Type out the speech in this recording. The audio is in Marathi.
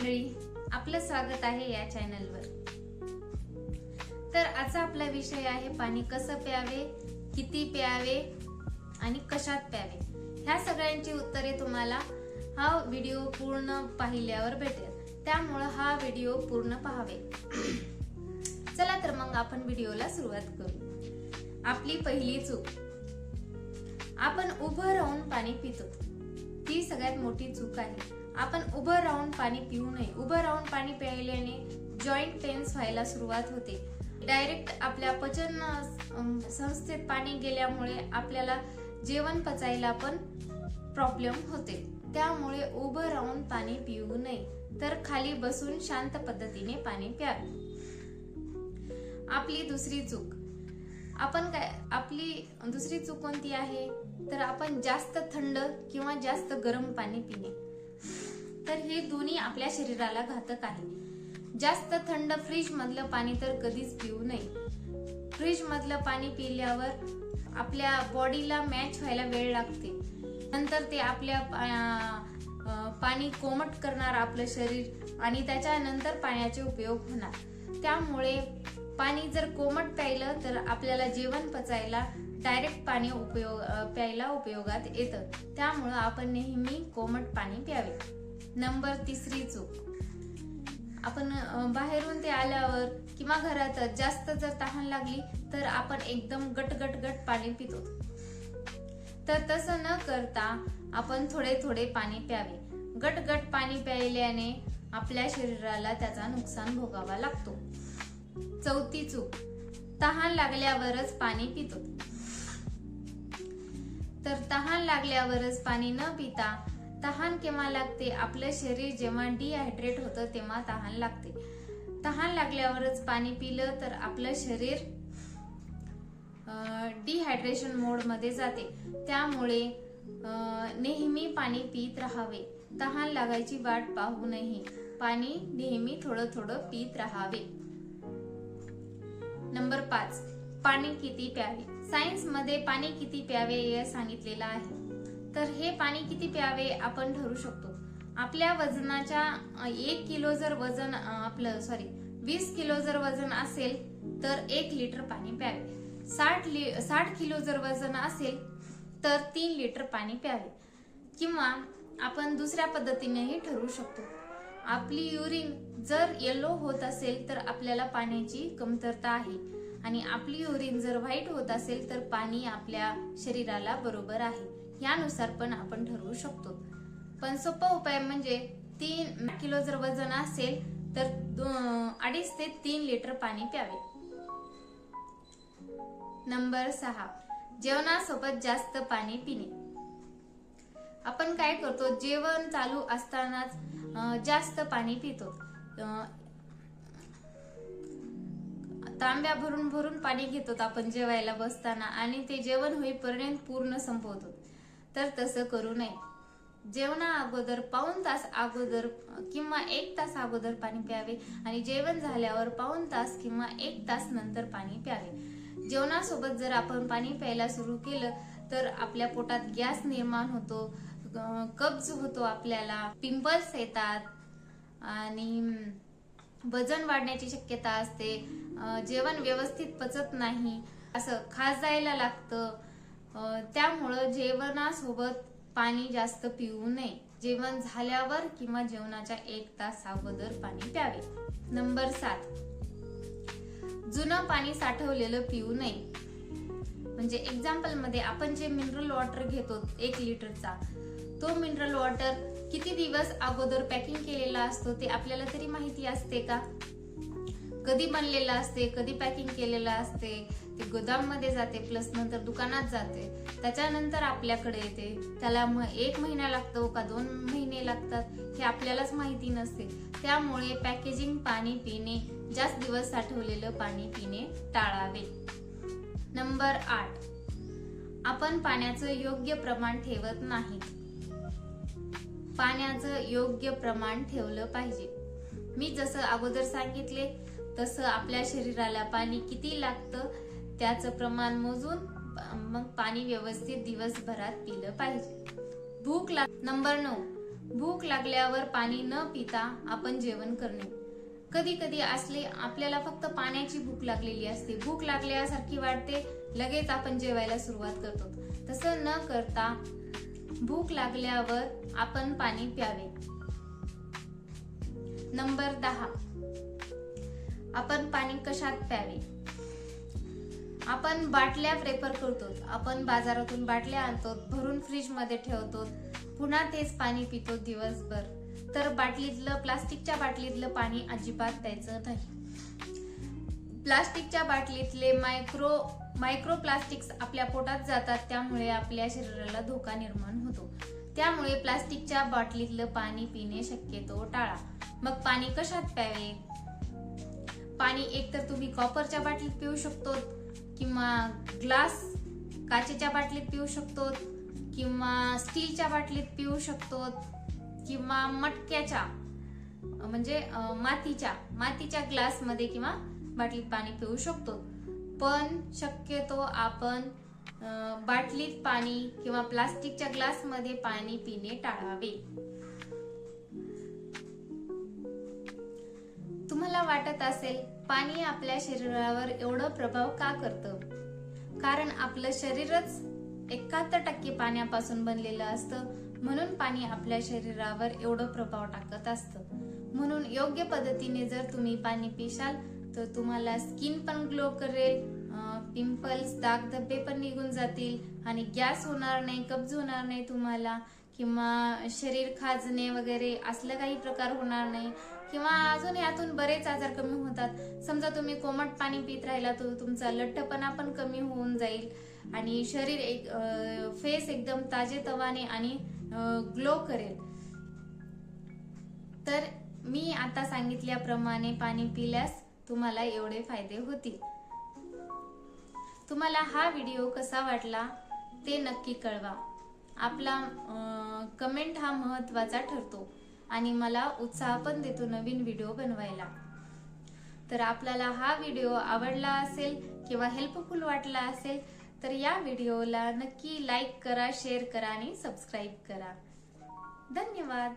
मंडळी आपलं स्वागत आहे या चॅनलवर तर आजचा आपला विषय आहे पाणी कसं प्यावे किती प्यावे आणि कशात प्यावे? ह्या सगळ्यांची उत्तरे तुम्हाला हा व्हिडिओ पूर्ण पाहिल्यावर भेटेल. त्यामुळं हा व्हिडिओ पूर्ण पाहावे. चला तर मग आपण व्हिडिओला सुरुवात करू. आपली पहिली चूक. आपण उभं राहून पाणी पितो. ती सगळ्यात मोठी चूक आहे. आपण उभं राहून पाणी पिऊ नये. उभं राहून पाणी प्यायल्याने जॉईंट पेन्स व्हायला सुरुवात होते. डायरेक्ट आपल्या पचन संस्थेत पाणी गेल्यामुळे आपल्याला जेवण पचायला पण प्रॉब्लेम होते. त्यामुळे उभं राहून पाणी पिऊ नये. तर खाली बसून शांत पद्धतीने पाणी प्यावे आपली दुसरी चूक. आपण काय आपली दुसरी चूक कोणती आहे? तर आपण जास्त थंड किंवा जास्त गरम पाणी पिणे. तर हे दोन्ही आपल्या शरीराला घातक आहे. जास्त थंड फ्रीज मधलं पाणी तर कधीच पिऊ नये. फ्रीज मधलं पाणी पिल्यावर आपल्या बॉडीला मॅच व्हायला वेळ लागते. नंतर ते आपल्या पाणी कोमट करणार आपलं शरीर आणि त्याच्यानंतर पाण्याचे उपयोग होणार. त्यामुळे पाणी जर कोमट प्यायलं तर आपल्याला जेवण पचायला डायरेक्ट पाणी उपयोग प्यायला उपयोगात येतं. त्यामुळं आपण नेहमी कोमट पाणी प्यावे. नंबर तिसरी चूक. आपण बाहेरून ते आल्यावर किंवा घरात जास्त जर तहान लागली तर आपण एकदम गट गट गट पाणी पितो. तर तसं न करता आपण थोडे थोडे पाणी प्यावे. गट गट पाणी प्यायल्याने आपल्या शरीराला त्याचा नुकसान भोगावा लागतो. चौथी चूक. तहान लागल्यावरच पाणी पितो. तर तहान लागल्यावरच पाणी न पिता तहान केव्हा लागते? आपलं शरीर जेव्हा डिहायड्रेट होतं तेव्हा तहान लागते. तहान लागल्यावरच पाणी पिलं तर आपलं शरीर डिहायड्रेशन मोडमध्ये जाते. त्यामुळे नेहमी पाणी पित राहावे. तहान लागायची वाट पाहू नये. पाणी नेहमी थोडं थोडं पित राहावे. नंबर पाच पाणी किती प्यावे? सायन्समध्ये पाणी किती प्यावे हे सांगितलेलं आहे. तर हे पाणी किती प्यावे आपण ठरू शकतो? आपल्या वजनाच्या एक किलो जर वजन आपलं सॉरी वीस किलो जर वजन असेल तर एक लिटर पाणी प्यावे. साठ लि साठ किलो जर वजन असेल तर तीन लिटर पाणी प्यावे. किंवा आपण दुसऱ्या पद्धतीनेही ठरवू शकतो. आपली युरिन जर येलो होत असेल तर आपल्याला पाण्याची कमतरता आहे. आणि आपली युरिन जर व्हाईट होत असेल तर पाणी आपल्या शरीराला बरोबर आहे. यानुसार पण आपण ठरवू शकतो. पण सोपा उपाय म्हणजे तीन किलो जर वजन असेल तर अडीच ते तीन लिटर पाणी प्यावे. नंबर सहा जेवणासोबत जास्त पाणी पिणे. आपण काय करतो जेवण चालू असतानाच जास्त पाणी पितो. तांब्या भरून भरून पाणी घेतो आपण जेवायला बसताना आणि ते जेवण होईपर्यंत पूर्ण संपवतो. तर तसं करू नये. जेवणा अगोदर पाऊन तास अगोदर किंवा एक तास अगोदर पाणी प्यावे आणि जेवण झाल्यावर पाऊन तास किंवा एक तास नंतर पाणी प्यावे. जेवणासोबत जर आपण पाणी प्यायला सुरू केलं तर आपल्या पोटात गॅस निर्माण होतो कब्ज होतो आपल्याला पिंपल्स येतात आणि वजन वाढण्याची शक्यता असते जेवण व्यवस्थित पचत नाही असं खास जायला लागतं त्यामुळं जेवणासोबत पाणी जास्त पिऊ नये. जेवण झाल्यावर किंवा जेवणाच्या एक तास अगोदर पाणी प्यावे. नंबर सात. जुनं पाणी साठवलेलं पिऊ नये. म्हणजे एक्झाम्पलमध्ये आपण जे मिनरल वॉटर घेतो एक लिटरचा तो मिनरल वॉटर किती दिवस अगोदर पॅकिंग केलेला असतो ते आपल्याला तरी माहिती असते का? कधी बनलेला असते कधी पॅकिंग केलेलं असते ते गोदाममध्ये जाते प्लस नंतर दुकानात जाते. त्याच्यानंतर आपल्याकडे येते. त्याला मग एक महिना लागतो का दोन महिने लागतात हे आपल्यालाच माहिती नसते. त्यामुळे पॅकेजिंग पाणी पिणे जास्त दिवस साठवलेलं पाणी पिणे टाळावे. नंबर आठ. आपण पाण्याचं योग्य प्रमाण ठेवत नाही. पाण्याचं योग्य प्रमाण ठेवलं पाहिजे. मी जसं अगोदर सांगितले तसं आपल्या शरीराला पाणी किती लागतं त्याचं प्रमाण मोजून मग पाणी व्यवस्थित दिवसभरात पिलं पाहिजे. भूक लाग नंबर नऊ. भूक लागल्यावर पाणी न पिता आपण जेवण करणे. कधी कधी असले आपल्याला फक्त पाण्याची भूक लागलेली असते. भूक लागल्यासारखी वाटते लगेच आपण जेवायला सुरुवात करतो. तसं न करता भूक लागल्यावर आपण पाणी प्यावे. नंबर दहा. आपण पाणी कशात प्यावे? आपण बाटल्या प्रेफर करतो आपण बाजारातून बाटल्या आणतो भरून फ्रीजमध्ये ठेवतो पुन्हा तेच पाणी पितो दिवसभर. तर बाटलीतलं प्लास्टिकच्या बाटलीतलं पाणी अजिबात द्यायचं नाही. प्लास्टिकच्या बाटलीतले मायक्रो मायक्रो प्लास्टिक्स आपल्या पोटात जातात त्यामुळे आपल्या शरीराला धोका निर्माण होतो. त्यामुळे प्लास्टिकच्या बाटलीतलं पाणी पिणे शक्यतो टाळा. मग पाणी कशात प्यावे? पाणी एकतर तुम्ही कॉपरच्या बाटलीत पिऊ शकतो किंवा ग्लास काचेच्या बाटलीत पिऊ शकतो किंवा स्टीलच्या बाटलीत पिऊ शकतो किंवा मटक्याच्या म्हणजे मातीच्या मातीच्या ग्लासमध्ये किंवा बाटलीत पाणी पिऊ शकतो पण शक्यतो आपण बाटलीत पाणी किंवा प्लास्टिकच्या ग्लासमध्ये पाणी पिणे टाळावे. तुम्हाला वाटत असेल पाणी आपल्या शरीरावर एवढं प्रभाव का करतं? कारण आपलं शरीरच एकाहत्तर टक्के पाण्यापासून बनलेलं असतं म्हणून पाणी आपल्या शरीरावर एवढं प्रभाव टाकत असतं. म्हणून योग्य पद्धतीने जर तुम्ही पाणी पिशाल तर तुम्हाला स्किन पण ग्लो करेल पिंपल्स दाग धब्बे पण निघून जातील आणि गॅस होणार नाही कब्ज होणार नाही तुम्हाला किंवा शरीर खाजणे वगैरे असलं काही प्रकार होणार नाही. किंवा अजून यातून बरेच आजार कमी होतात. समजा तुम्ही कोमट पाणी पित राहिला तर तुमचा लठ्ठपणा पण कमी होऊन जाईल. आणि शरीर एक फेस एकदम ताजे तवाने आणि ग्लो करेल. तर मी आता सांगितल्याप्रमाणे पाणी पिल्यास तुम्हाला एवढे फायदे होतील. तुम्हाला हा व्हिडिओ कसा वाटला ते नक्की कळवा. आपला कमेंट हा महत्त्वाचा ठरतो. आणि मला उत्साह पण देतो नवीन व्हिडिओ बनवायला. तर आपल्याला हा व्हिडिओ आवडला असेल किंवा हेल्पफुल वाटला असेल तर या व्हिडिओला नक्की लाईक करा शेअर करा आणि सबस्क्राईब करा. धन्यवाद.